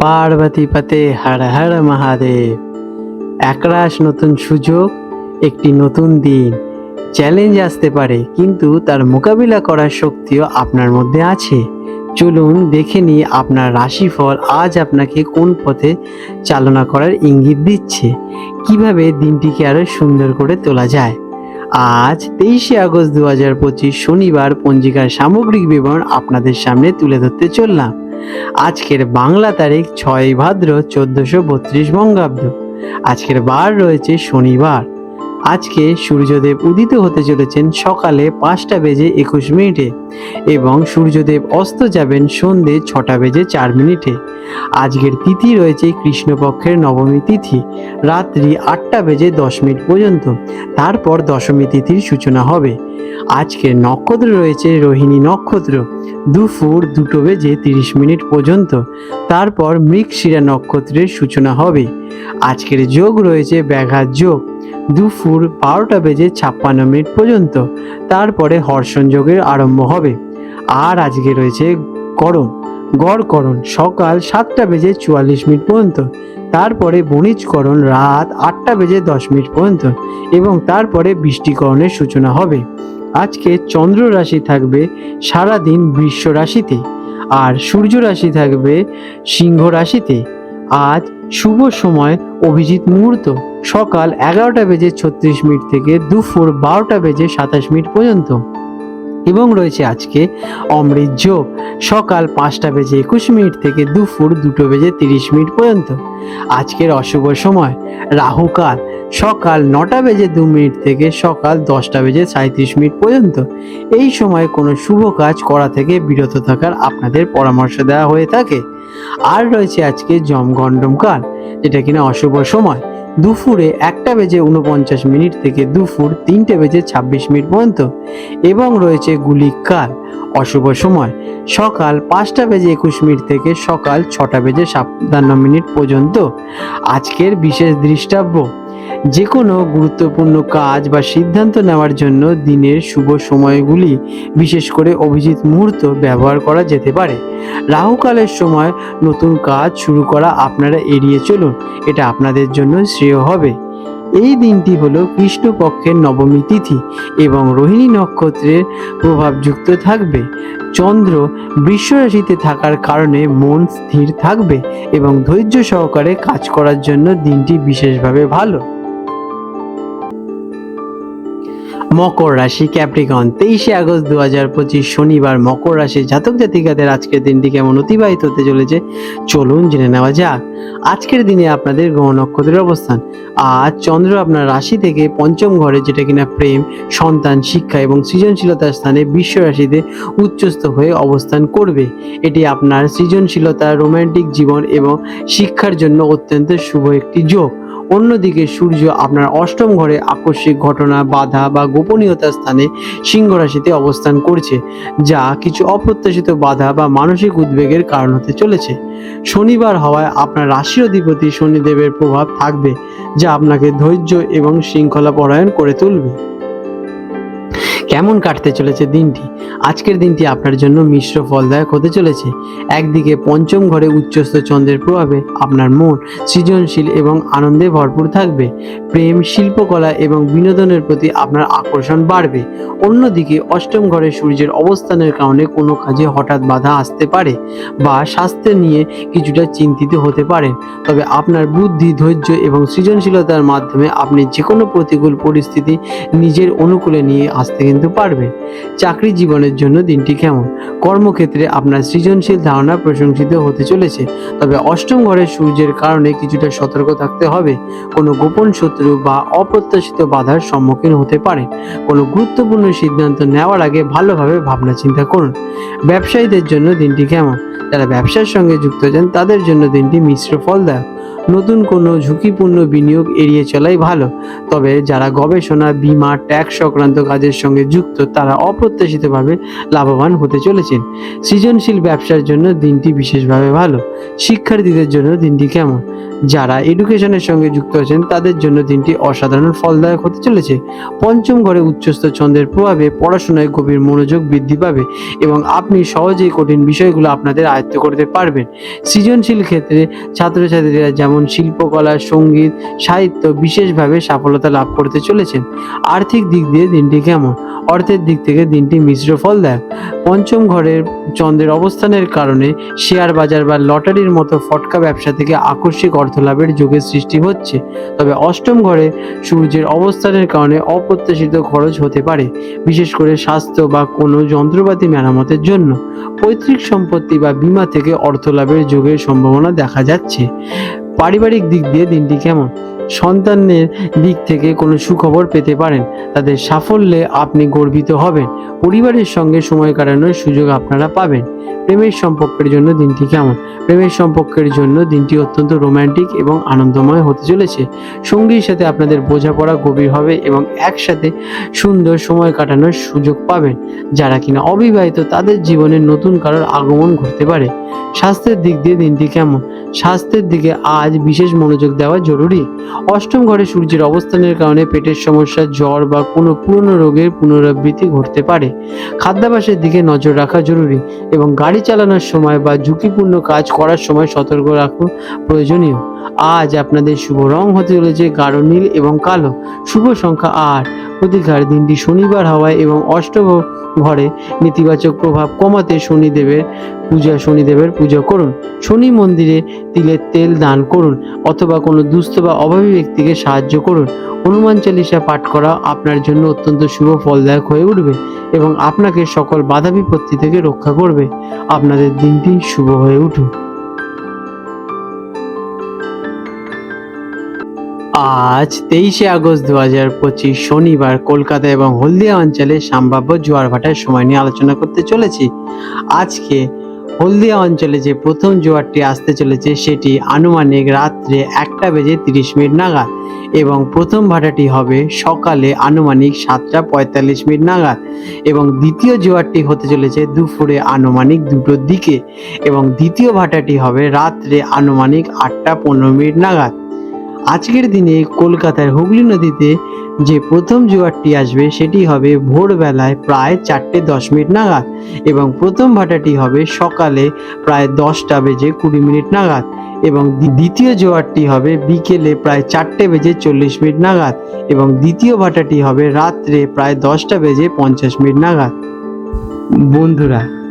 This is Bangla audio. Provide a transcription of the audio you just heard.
পার্বতী পতে হর হর মহাদেব। একরাশ নতুন সুযোগ, একটি নতুন দিন। চ্যালেঞ্জ আসতে পারে, কিন্তু তার মোকাবিলা করার শক্তিও আপনার মধ্যে আছে। চলুন দেখে নিই আপনার রাশিফল আজ আপনাকে কোন পথে চালনা করার ইঙ্গিত দিচ্ছে। কীভাবে দিনটিকে আরও সুন্দর করে তোলা যায়? আজ তেইশে আগস্ট দু হাজার পঁচিশ শনিবার পঞ্জিকার সামগ্রিক বিবরণ আপনাদের সামনে তুলে ধরতে চললাম। আজকের বাংলা তারিখ ছয় ভাদ্র চোদ্দশো বত্রিশ বঙ্গাব্দ। আজকের বার রয়েছে শনিবার। আজকে সূর্যদেব উদিত হতে চলেছেন সকালে পাঁচটা বেজে একুশ মিনিটে এবং সূর্যদেব অস্ত যাবেন সন্ধে ছটা বেজে চার মিনিটে। আজকের তিথি রয়েছে কৃষ্ণপক্ষের নবমী তিথি, রাত্রি আটটা বেজে দশ মিনিট পর্যন্ত। তারপর দশমী তিথির সূচনা হবে। আজকের নক্ষত্র রয়েছে রোহিণী নক্ষত্র, দুপুর দুটো বেজে তিরিশ মিনিট পর্যন্ত। তারপর মৃগশিরা নক্ষত্রের সূচনা হবে। আজকের যোগ রয়েছে ব্যাঘাত যোগ। দুপুর বারোটা বেজে ছাপ্পান্ন মিনিট পর্যন্ত। তারপরে হর্ষণ যোগের আরম্ভ হবে। আর আজকে রয়েছে করণ গড়করণ সকাল সাতটা বেজে চুয়াল্লিশ মিনিট পর্যন্ত। তারপরে বণিজকরণ রাত আটটা বেজে দশ মিনিট পর্যন্ত। এবং তারপরে বৃষ্টিকরণের সূচনা হবে। আজকে চন্দ্র রাশি থাকবে সারাদিন বৃষ রাশিতে। আর সূর্য রাশি থাকবে সিংহ রাশিতে। আজ শুভ সময়, অভিজিৎ মুহূর্ত। সকাল এগারোটা বেজে ছত্রিশ মিনিট থেকে দুপুর বারোটা বেজে সাতাশ মিনিট পর্যন্ত। এবং রয়েছে আজকে অমৃত যোগ। সকাল পাঁচটা বেজে একুশ মিনিট থেকে দুপুর দুটো বেজে তিরিশ মিনিট পর্যন্ত। আজকের অশুভ সময় রাহুকাল সকাল নটা বেজে দু মিনিট থেকে সকাল দশটা বেজে সাঁত্রিশ মিনিট পর্যন্ত। এই সময় কোনো শুভ কাজ করা থেকে বিরত থাকার আপনাদের পরামর্শ দেওয়া হয়ে থাকে। আর রয়েছে আজকে জমগণ্ডম কাল যেটা কিনা অশুভ সময়। দুপুরে একটা বেজে উনপঞ্চাশ মিনিট থেকে দুপুর তিনটে বেজে ছাব্বিশ মিনিট পর্যন্ত। এবং রয়েছে গুলিক কাল অশুভ সময়। সকাল পাঁচটা বেজে একুশ মিনিট থেকে সকাল ছটা বেজে সাতান্ন মিনিট পর্যন্ত। আজকের বিশেষ দৃষ্টাব্য যে কোনো গুরুত্বপূর্ণ কাজ বা সিদ্ধান্ত নেওয়ার জন্য দিনের শুভ সময়গুলি, বিশেষ করে অভিজিৎ মুহূর্ত ব্যবহার করা যেতে পারে। রাহুকালের সময় নতুন কাজ শুরু করা আপনারা এড়িয়ে চলুন। এটা আপনাদের জন্য শ্রেয় হবে। এই দিনটি হলো কৃষ্ণপক্ষের নবমী তিথি এবং রোহিণী নক্ষত্রের প্রভাবযুক্ত থাকবে। চন্দ্র বিশ্বরাশিতে থাকার কারণে মন স্থির থাকবে এবং ধৈর্য সহকারে কাজ করার জন্য দিনটি বিশেষভাবে ভালো। মকর রাশি ক্যাপ্রিকন। তেইশে আগস্ট দু হাজার পঁচিশ শনিবার মকর রাশি জাতক জাতিকাদের আজকের দিনটি কেমন অতিবাহিত হতে চলেছে? চলুন জেনে নেওয়া যাক। আজকের দিনে আপনাদের গ্রহ নক্ষত্রের অবস্থান। আজ চন্দ্র আপনার রাশি থেকে পঞ্চম ঘরে, যেটা কিনা প্রেম, সন্তান, শিক্ষা এবং সৃজনশীলতার স্থানে বিশ্ব রাশিতে উচ্চস্থ হয়ে অবস্থান করবে। এটি আপনার সৃজনশীলতা, রোমান্টিক জীবন এবং শিক্ষার জন্য অত্যন্ত শুভ একটি যোগ। অন্যদিকে সূর্য আপনার অষ্টম ঘরে আকস্মিক ঘটনা, বাধা বা গোপনীয়তার স্থানে সিংহ রাশিতে অবস্থান করছে, যা কিছু অপ্রত্যাশিত বাধা বা মানসিক উদ্বেগের কারণ হতে চলেছে। শনিবার হওয়ায় আপনার রাশি অধিপতি শনিদেবের প্রভাব থাকবে, যা আপনাকে ধৈর্য এবং শৃঙ্খলা পরায়ণ করে তুলবে। কেমন কাটতে চলেছে দিনটি? আজকের দিনটি আপনার জন্য মিশ্র ফলদায়ক হতে চলেছে। একদিকে পঞ্চম ঘরে উচ্চস্থ চন্দ্রের প্রভাবে আপনার মন সৃজনশীল এবং আনন্দে ভরপুর থাকবে। প্রেম, শিল্পকলা এবং বিনোদনের প্রতি আপনার আকর্ষণ বাড়বে। অন্যদিকে অষ্টম ঘরে সূর্যের অবস্থানের কারণে কোনো কাজে হঠাৎ বাধা আসতে পারে বা স্বাস্থ্য নিয়ে কিছুটা চিন্তিত হতে পারেন তবে আপনার বুদ্ধি, ধৈর্য এবং সৃজনশীলতার মাধ্যমে আপনি যে কোনো প্রতিকূল পরিস্থিতি নিজের অনুকূলে নিয়ে আসতে কিন্তু পারবেন চাকরি জীবনের জন্য দিনটি কেমন? কর্মক্ষেত্রে আপনার সৃজনশীল ধারণা প্রশংসিত হতে চলেছে। তবে অষ্টম ঘরের সূর্যের কারণে কিছুটা সতর্ক থাকতে হবে। কোনো গোপন শত্রু বা অপ্রত্যাশিত বাধার সম্মুখীন হতে পারেন। কোনো গুরুত্বপূর্ণ সিদ্ধান্ত নেওয়ার আগে ভালোভাবে ভাবনা চিন্তা করুন। ব্যবসায়ীদের জন্য দিনটি কেমন? যারা ব্যবসার সঙ্গে যুক্ত আছেন তাদের জন্য দিনটি মিশ্র ফলদায়ক। নতুন কোনো ঝুঁকিপূর্ণ বিনিয়োগ এড়িয়ে চলাই ভালো। তবে যারা গবেষণা, বিমা, ট্যাক্স সংক্রান্ত কাজের সঙ্গে যুক্ত, তারা অপ্রত্যাশিতভাবে লাভবান হতে চলেছেন। সৃজনশীল ব্যবসার জন্য দিনটি বিশেষভাবে ভালো। শিক্ষার্থীদের জন্য দিনটি কেমন? যারা এডুকেশনের সঙ্গে যুক্ত আছেন, তাদের জন্য দিনটি অসাধারণ ফলদায়ক হতে চলেছে। পঞ্চম ঘরে উচ্চস্থ ছন্দের প্রভাবে পড়াশোনায় গভীর মনোযোগ বৃদ্ধি পাবে এবং আপনি সহজেই কঠিন বিষয়গুলো আপনাদের আয়ত্ত করতে পারবেন। সৃজনশীল ক্ষেত্রে ছাত্রছাত্রীরা যেমন শিল্পকলা, সংগীত, সাহিত্য বিশেষভাবে সফলতা লাভ করতে চলেছেন। আর্থিক দিক দিয়ে দিনটি কেমন? অর্থের দিক থেকে দিনটি মিশ্র ফল দেয়। পঞ্চম ঘরের চন্দ্রের অবস্থানের কারণে শেয়ার বাজার বা লটারির মতো ফটকা ব্যবসা থেকে আকস্মিক অর্থ লাভের যোগের সৃষ্টি হচ্ছে। তবে অষ্টম ঘরে সূর্যের অবস্থানের কারণে অপ্রত্যাশিত খরচ হতে পারে, বিশেষ করে স্বাস্থ্য বা কোনো যন্ত্রপাতি মেরামতের জন্য। পৈতৃক সম্পত্তি বা বীমা থেকে অর্থ লাভের যোগের সম্ভাবনা দেখা যাচ্ছে। পারিবারিক দিক দিয়ে দিনটি কেমন? সন্তানের দিক থেকে কোনো সুখবর পেতে পারেন। তাদের সাফল্যে আপনি গর্বিত হবেন। পরিবারের সঙ্গে সময় কাটানোর সুযোগ আপনারা পাবেন। প্রেমের সম্পর্কের জন্য দিনটি কেমন? প্রেমের সম্পর্কের জন্য দিনটি অত্যন্ত রোমান্টিক এবং আনন্দময় হতে চলেছে। সঙ্গীর সাথে আপনাদের বোঝাপড়া গভীর হবে এবং একসাথে সুন্দর সময় কাটানোর সুযোগ পাবেন। যারা কিনা অবিবাহিত, তাদের জীবনে নতুন কারোর আগমন ঘটতে পারে। স্বাস্থ্যের দিক দিয়ে দিনটি কেমন? স্বাস্থ্যের দিকে আজ বিশেষ মনোযোগ দেওয়া জরুরি। অষ্টম ঘরে সূর্যের অবস্থানের কারণে পেটের সমস্যা, জ্বর বা কোনো পুরনো রোগের পুনরাবৃত্তি ঘটতে পারে। খাদ্যাভ্যাসের দিকে নজর রাখা জরুরি এবং গাড়ি চালানোর সময় বা ঝুঁকিপূর্ণ কাজ করার সময় সতর্ক রাখা প্রয়োজনীয়। আজ আপনাদের শুভ রং হতে চলেছে গাঢ় নীল এবং কালো। শুভ সংখ্যা আট। প্রতিকার দিনটি শনিবার হওয়ায় এবং অষ্টম ঘরে নেতিবাচক প্রভাব কমাতে শনিদেবের পূজা শনিদেবের পূজা করুন। শনি মন্দিরে তিলের তেল দান করুন অথবা কোনো দুস্থ বা অভাবী ব্যক্তিকে সাহায্য করুন। হনুমান চালিসা পাঠ করা আপনার জন্য অত্যন্ত শুভ ফলদায়ক হয়ে উঠবে এবং আপনাকে সকল বাধা বিপত্তি থেকে রক্ষা করবে। আপনাদের দিনটি শুভ হয়ে উঠুক। আজ তেইশে আগস্ট দু হাজার পঁচিশ শনিবার কলকাতা এবং হলদিয়া অঞ্চলে সম্ভাব্য জোয়ার ভাটার সময় নিয়ে আলোচনা করতে চলেছি। আজকে হলদিয়া অঞ্চলে যে প্রথম জোয়ারটি আসতে চলেছে সেটি আনুমানিক রাত্রে একটা বেজে তিরিশ মিনিট নাগাদ এবং প্রথম ভাটাটি হবে সকালে আনুমানিক সাতটা পঁয়তাল্লিশ মিনিট নাগাদ এবং দ্বিতীয় জোয়ারটি হতে চলেছে দুপুরে আনুমানিক দুটোর দিকে এবং দ্বিতীয় ভাটাটি হবে রাত্রে আনুমানিক আটটা পনেরো মিনিট নাগাদ। আজকের দিনে কলকাতার হুগলি নদীতে যে প্রথম জোয়ারটি আসবে, সেটি হবে ভোরবেলায় প্রায় চারটে দশ মিনিট নাগাদ এবং প্রথম ভাটাটি হবে সকালে প্রায় দশটা বেজে কুড়ি মিনিট নাগাদ এবং দ্বিতীয় জোয়ারটি হবে বিকেলে প্রায় চারটে বেজে চল্লিশ মিনিট নাগাদ এবং দ্বিতীয় ভাটাটি হবে রাত্রে প্রায় দশটা বেজে পঞ্চাশ মিনিট নাগাদ। বন্ধুরা